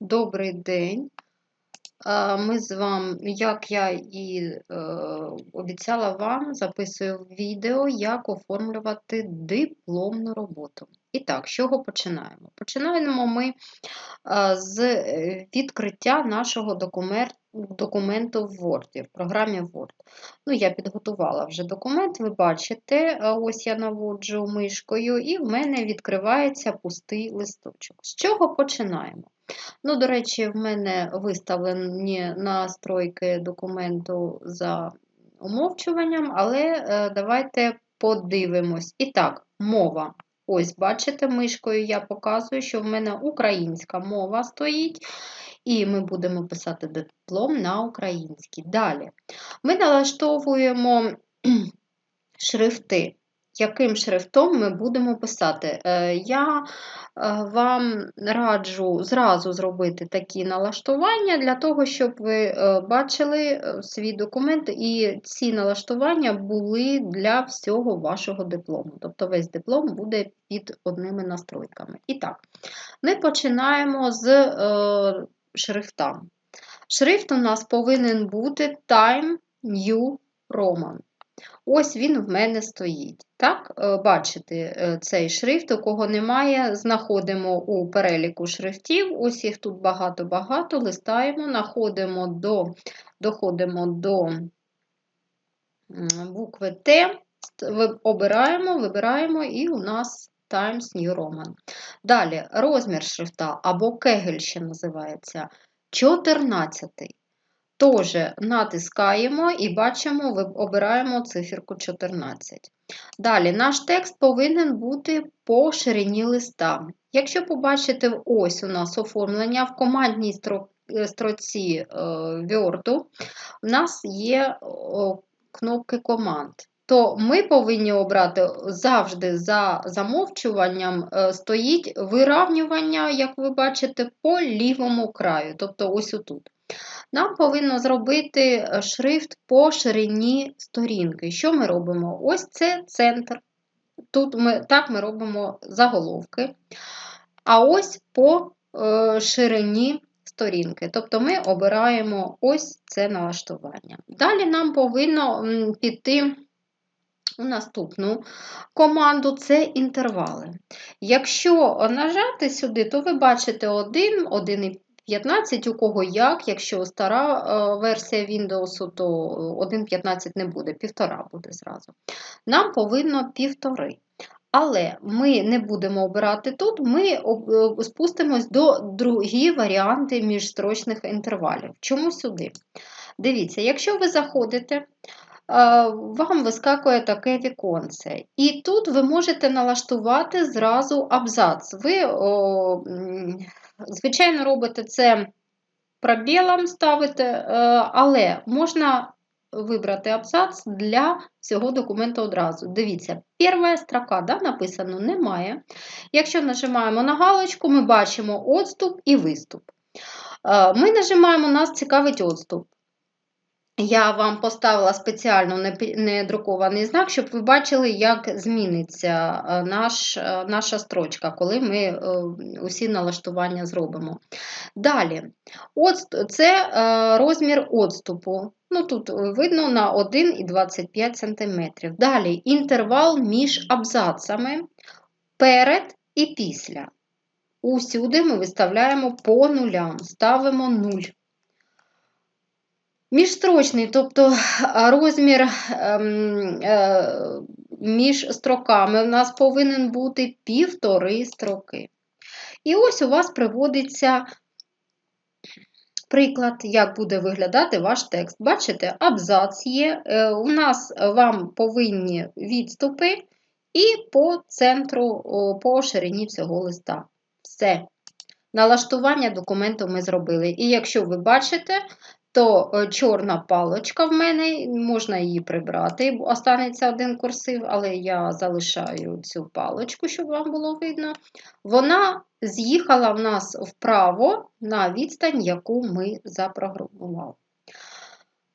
Добрий день. Ми з вами, як я і е, обіцяла вам, записую відео, як оформлювати дипломну роботу. І так, з чого починаємо? Починаємо ми з е, відкриття нашого документ, документу в Word, в програмі Word. Ну, Я підготувала вже документ, ви бачите, ось я наводжу мишкою, і в мене відкривається пустий листочок. З чого починаємо? Ну, до речі, в мене виставлені настройки документу за умовчуванням, але е, давайте подивимось. І так, мова. Ось, бачите, мишкою я показую, що в мене українська мова стоїть, і ми будемо писати диплом на українській. Далі ми налаштовуємо шрифти яким шрифтом ми будемо писати. Е, я е, вам раджу зразу зробити такі налаштування для того, щоб ви е, бачили свій документ, і ці налаштування були для всього вашого диплому. Тобто весь диплом буде під одними настройками. І так, ми починаємо з шрифта. Шрифт у нас повинен бути Time New Roman. Ось він в мене стоїть. Так, е, бачите е, цей шрифт, у кого немає, знаходимо у переліку шрифтів. Ось їх тут багато-багато, листаємо, находимо до, доходимо до букви Т, обираємо, вибираємо, і у нас Times New Roman. Далі розмір шрифта або кегель ще називається 14. Теж натискаємо і бачимо, обираємо циферку 14. Далі, наш текст повинен бути по ширині листа. Якщо побачите, ось у нас оформлення в командній е, строці е, Word, у нас є кнопки команд. То ми повинні обрати завжди за замовчуванням е, стоїть виравнювання, як ви бачите, по лівому краю, тобто ось отут. Нам повинно зробити е, шрифт по ширині сторінки. Що ми робимо? Ось це центр. Тут ми, Так ми робимо заголовки. А ось по е, ширині сторінки. Тобто ми обираємо ось це налаштування. Далі нам повинно піти. Наступну команду це інтервали. Якщо нажати сюди, то ви бачите 1, 1,5. 15, у кого як, якщо стара е, версія Windows, то 1.15 не буде, півтора буде зразу. Нам повинно півтори. Але ми не будемо обирати тут, ми е, спустимось до другі варіанти міжстрочних інтервалів. Чому сюди? Дивіться, якщо ви заходите, вам вискакує таке віконце. І тут ви можете налаштувати зразу абзац. Ви Звичайно, робите це пробілом ставите, е, але можна вибрати абзац для всього документу одразу. Дивіться, перша строка да, написано немає. Якщо нажимаємо на галочку, ми бачимо отступ і виступ. Е, ми нажимаємо, нас цікавить отступ. Я вам поставила спеціально недрукований знак, щоб ви бачили, як зміниться е, наш, е, наша строчка, коли ми е, усі налаштування зробимо. Далі, це розмір відступу. Ну, Тут видно на 1,25 см. Далі інтервал між абзацами перед і після. Усюди ми виставляємо по нулям, ставимо 0. Міжстрочний, тобто розмір ем, е, між строками у нас повинен бути півтори строки. І ось у вас приводиться приклад, як буде виглядати ваш текст. Бачите, абзац є, е, у нас вам повинні відступи і по центру, по ширині всього листа. Все. Налаштування документу ми зробили. І якщо ви бачите, то е, чорна палочка в мене, можна її прибрати, останеться один курсив, але я залишаю цю палочку, щоб вам було видно. Вона з'їхала в нас вправо на відстань, яку ми запрограмували.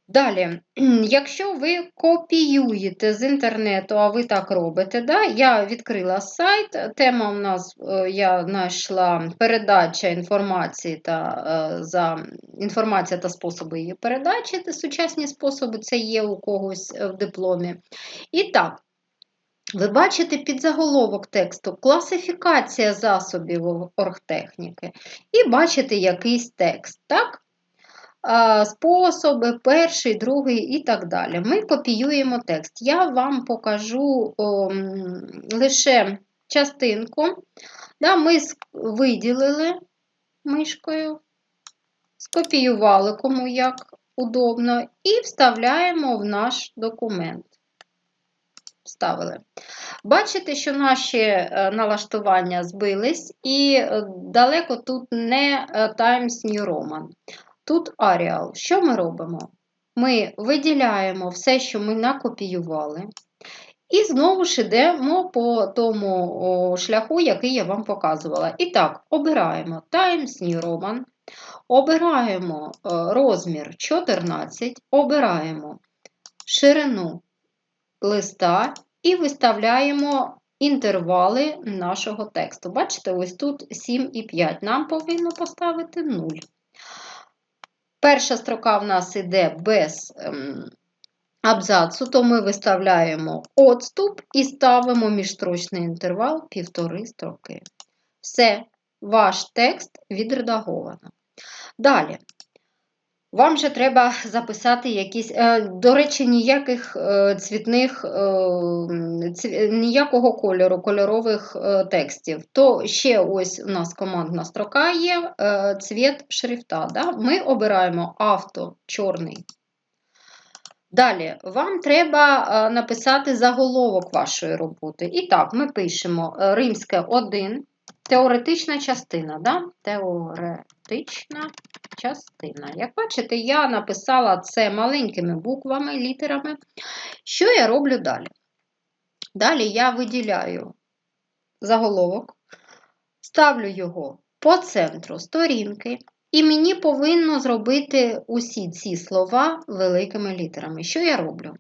Далі, якщо ви копіюєте з інтернету, а ви так робите, да, я відкрила сайт, тема у нас е, я знайшла передача інформації та е, за інформація та способи її передачі, це сучасні способи, це є у когось в дипломі. І так, ви бачите підзаголовок тексту класифікація засобів оргтехніки, і бачите якийсь текст. так? Способи, перший, другий і так далі. Ми копіюємо текст. Я вам покажу о, лише частинку. Да, Ми виділили мишкою, скопіювали кому як удобно, і вставляємо в наш документ. Вставили. Бачите, що наші е, налаштування збились, і е, далеко тут не е, Times New Roman. Тут аріал. Що ми робимо? Ми виділяємо все, що ми накопіювали, і знову ж йдемо по тому шляху, який я вам показувала. І так, обираємо Times New Roman, обираємо е, розмір 14, обираємо ширину листа і виставляємо інтервали нашого тексту. Бачите, ось тут 7 і 5. Нам повинно поставити 0. Перша строка в нас йде без ем, абзацу, то ми виставляємо отступ і ставимо міжстрочний інтервал півтори строки. Все, ваш текст відредаговано. Далі. Вам же треба записати якісь, е, до речі, ніяких е, цвітних, е, ніякого кольору, кольорових текстів. То ще ось у нас командна строка є цвіт шрифта. Да? Ми обираємо авто чорний. Далі, вам треба написати заголовок вашої роботи. І так, ми пишемо римське 1, теоретична частина. Да? Теоретична частина. Як бачите, я написала це маленькими буквами, літерами. Що я роблю далі? Далі я виділяю заголовок, ставлю його по центру сторінки, і мені повинно зробити усі ці слова великими літерами. Що я роблю?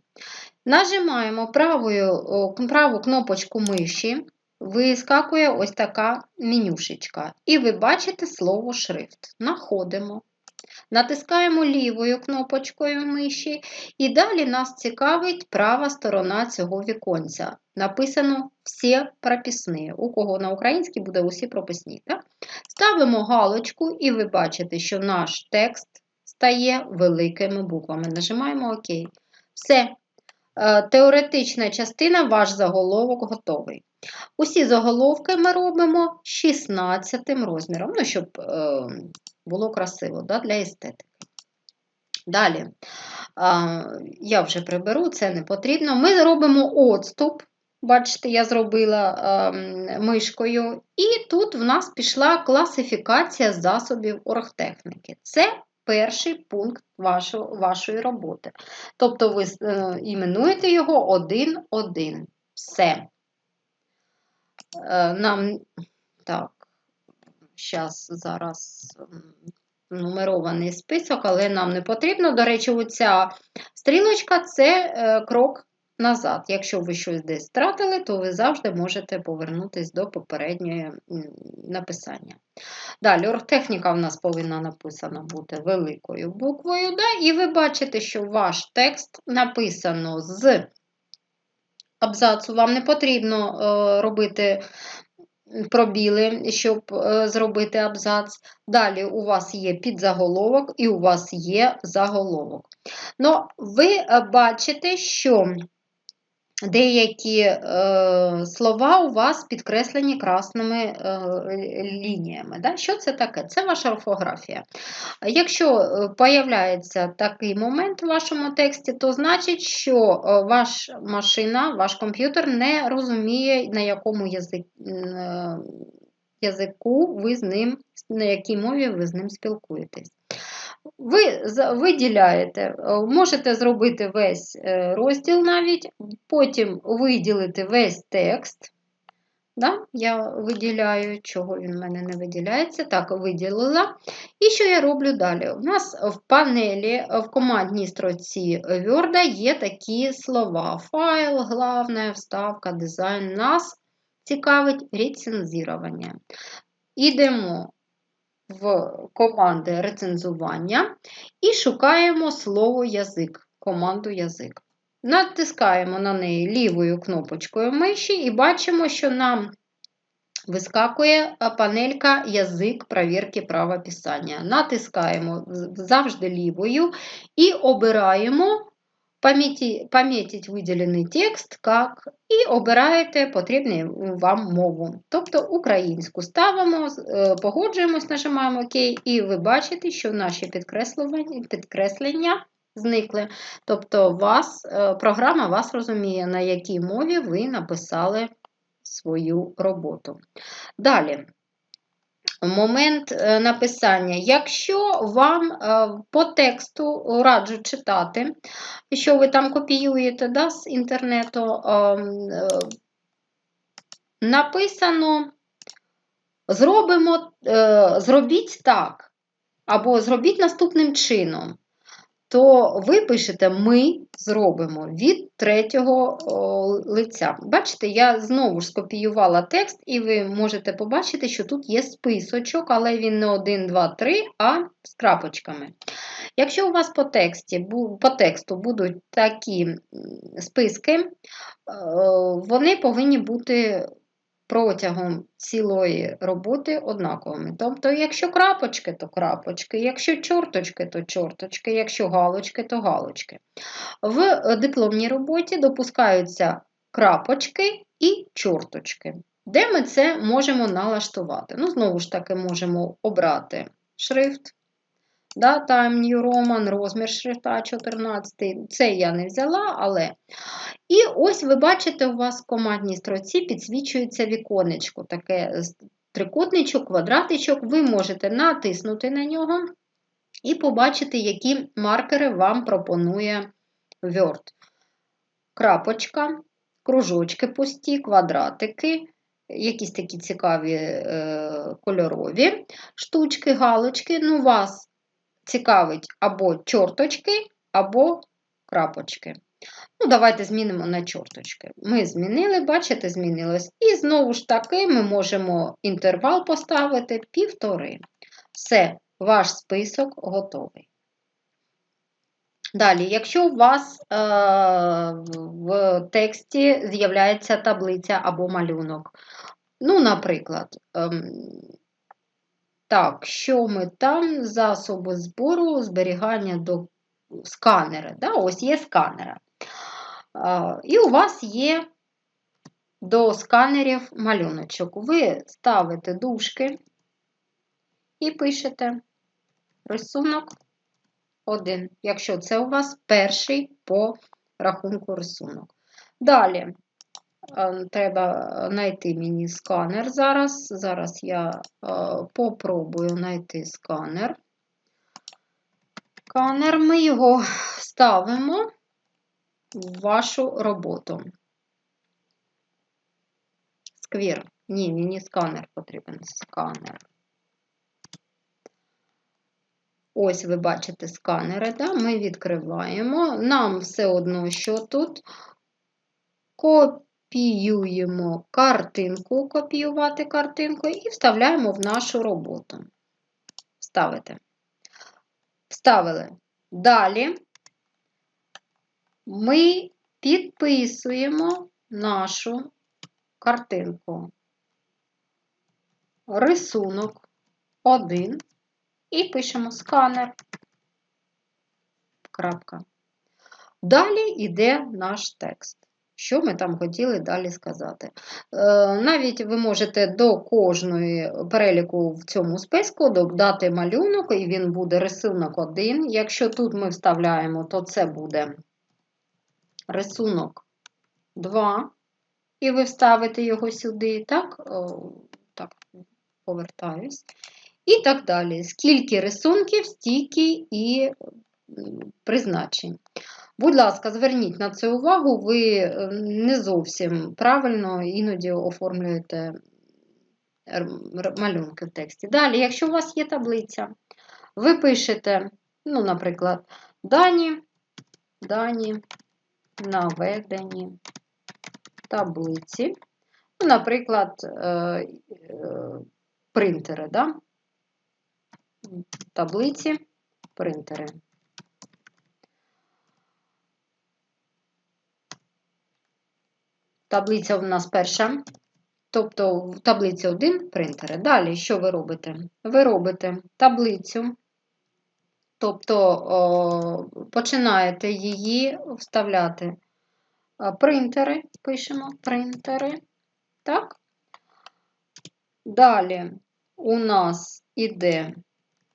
Нажимаємо правою, праву кнопочку миші, вискакує ось така менюшечка. І ви бачите слово шрифт. Находимо. Натискаємо лівою кнопочкою миші, і далі нас цікавить права сторона цього віконця. Написано всі прописні. У кого на українській буде усі прописні. Ставимо галочку, і ви бачите, що наш текст стає великими буквами. Нажимаємо ОК. Все. Е, теоретична частина, ваш заголовок готовий. Усі заголовки ми робимо 16 розміром, ну, щоб е, було красиво да, для естетики. Далі, я вже приберу, це не потрібно. Ми зробимо отступ. Бачите, я зробила мишкою. І тут в нас пішла класифікація засобів оргтехніки. Це перший пункт вашої, вашої роботи. Тобто ви е, іменуєте його 1-1. Все. Е, нам так, зараз зараз нумерований список, але нам не потрібно. До речі, оця стрілочка це е, крок назад. Якщо ви щось десь втратили, то ви завжди можете повернутися до попереднього написання. Далі, оргтехніка в нас повинна написана бути великою буквою. Да? І ви бачите, що ваш текст написано з абзацу. Вам не потрібно е, робити пробіли, щоб е, зробити абзац. Далі у вас є підзаголовок і у вас є заголовок. Ну, ви е, бачите, що деякі е, слова у вас підкреслені красними е, лініями. Да? Що це таке? Це ваша орфографія. Якщо е, появляється такий момент в вашому тексті, то значить, що е, ваш машина, ваш комп'ютер не розуміє, на якому язик, е, язику ви з ним, на якій мові ви з ним спілкуєтесь. Ви виділяєте, е, можете зробити весь е, розділ навіть, потім виділити весь текст. Да? Я виділяю, чого він в мене не виділяється. Так, виділила. І що я роблю далі? У нас в панелі, в командній строці Word є такі слова: файл, главне, вставка, дизайн. Нас цікавить рецензування. Ідемо в команди рецензування і шукаємо слово язик, команду язик. Натискаємо на неї лівою кнопочкою миші і бачимо, що нам вискакує панелька Язик перевірки правописання. Натискаємо завжди лівою і обираємо помітить виділений текст, як, і обираєте потрібну вам мову. Тобто українську ставимо, е, погоджуємось, нажимаємо ОК, і ви бачите, що наші підкреслення зникли. Тобто вас, е, програма вас розуміє, на якій мові ви написали свою роботу. Далі. Момент е, написання. Якщо вам е, по тексту раджу читати, що ви там копіюєте да, з інтернету, написано зробимо, зробіть так, або зробіть наступним чином то ви пишете Ми зробимо від третього лиця. Бачите, я знову ж скопіювала текст, і ви можете побачити, що тут є списочок, але він не 1, 2, 3, а з крапочками. Якщо у вас по, тексті, по тексту будуть такі списки, вони повинні бути протягом цілої роботи однаковими. Тобто, якщо крапочки, то крапочки, якщо чорточки, то чорточки, якщо галочки, то галочки. В дипломній роботі допускаються крапочки і чорточки. Де ми це можемо налаштувати? Ну, Знову ж таки, можемо обрати шрифт. Да, Time New Roman, розмір шрифта 14. Це я не взяла, але. І ось ви бачите, у вас в командній строці підсвічується віконечко, таке трикутничок, квадратичок. Ви можете натиснути на нього і побачити, які маркери вам пропонує Word. Крапочка, кружочки пусті, квадратики. Якісь такі цікаві е, кольорові штучки, галочки. Ну, вас цікавить або чорточки, або крапочки. Ну, Давайте змінимо на чорточки. Ми змінили, бачите, змінилось. І знову ж таки ми можемо інтервал поставити півтори. Все, ваш список готовий. Далі, якщо у вас е, в тексті з'являється таблиця або малюнок, ну, наприклад, е, так, що ми там? Засоби збору, зберігання до сканера. Да? Ось є сканера. І у вас є до сканерів малюночок. Ви ставите дужки і пишете рисунок 1, якщо це у вас перший по рахунку рисунок. Далі треба знайти мені сканер зараз. Зараз я е, попробую знайти сканер. Сканер ми його ставимо в вашу роботу. Сквір. Ні, мені сканер потрібен. Сканер. Ось ви бачите сканери, да? ми відкриваємо. Нам все одно, що тут копіюємо картинку, копіювати картинку і вставляємо в нашу роботу. Вставити. Вставили. Далі ми підписуємо нашу картинку. Рисунок 1 і пишемо сканер. Крапка. Далі йде наш текст що ми там хотіли далі сказати. Е, навіть ви можете до кожної переліку в цьому списку додати малюнок, і він буде рисунок 1. Якщо тут ми вставляємо, то це буде рисунок 2, і ви вставите його сюди, так, так, повертаюсь. І так далі. Скільки рисунків, стільки і призначень. Будь ласка, зверніть на це увагу, ви е, не зовсім правильно іноді оформлюєте р- малюнки в тексті. Далі, якщо у вас є таблиця, ви пишете, ну, наприклад, дані, дані наведені таблиці. Ну, наприклад, е, е, принтери, да? таблиці, принтери. Таблиця у нас перша, тобто в таблиці 1 принтери. Далі, що ви робите? Ви робите таблицю, тобто о, починаєте її вставляти. Принтери, пишемо принтери. Так? Далі у нас іде,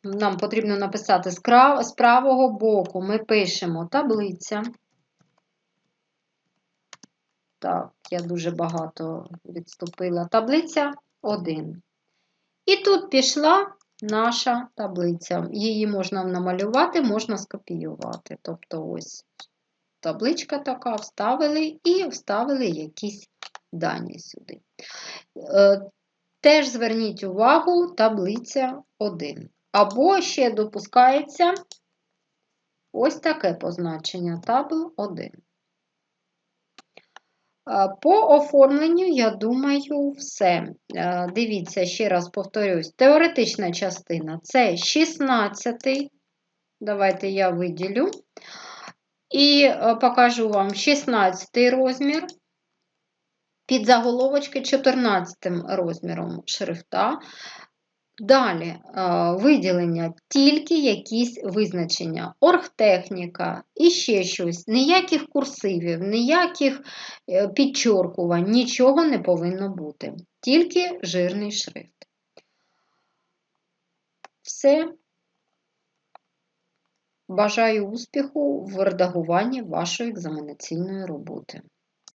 нам потрібно написати з правого боку ми пишемо таблиця. Так, я дуже багато відступила. Таблиця 1. І тут пішла наша таблиця. Її можна намалювати, можна скопіювати. Тобто, ось табличка така, вставили і вставили якісь дані сюди. Е, Теж зверніть увагу, таблиця 1. Або ще допускається ось таке позначення табл 1. Е, По оформленню, я думаю, все. Е, Дивіться, ще раз повторюсь, теоретична частина це 16. Давайте я виділю. І е, покажу вам 16 розмір. Під заголовочки 14 розміром шрифта. Далі е, виділення, тільки якісь визначення, оргтехніка і ще щось, ніяких курсивів, ніяких е, підчоркувань, нічого не повинно бути. Тільки жирний шрифт. Все. Бажаю успіху в редагуванні вашої екзаменаційної роботи.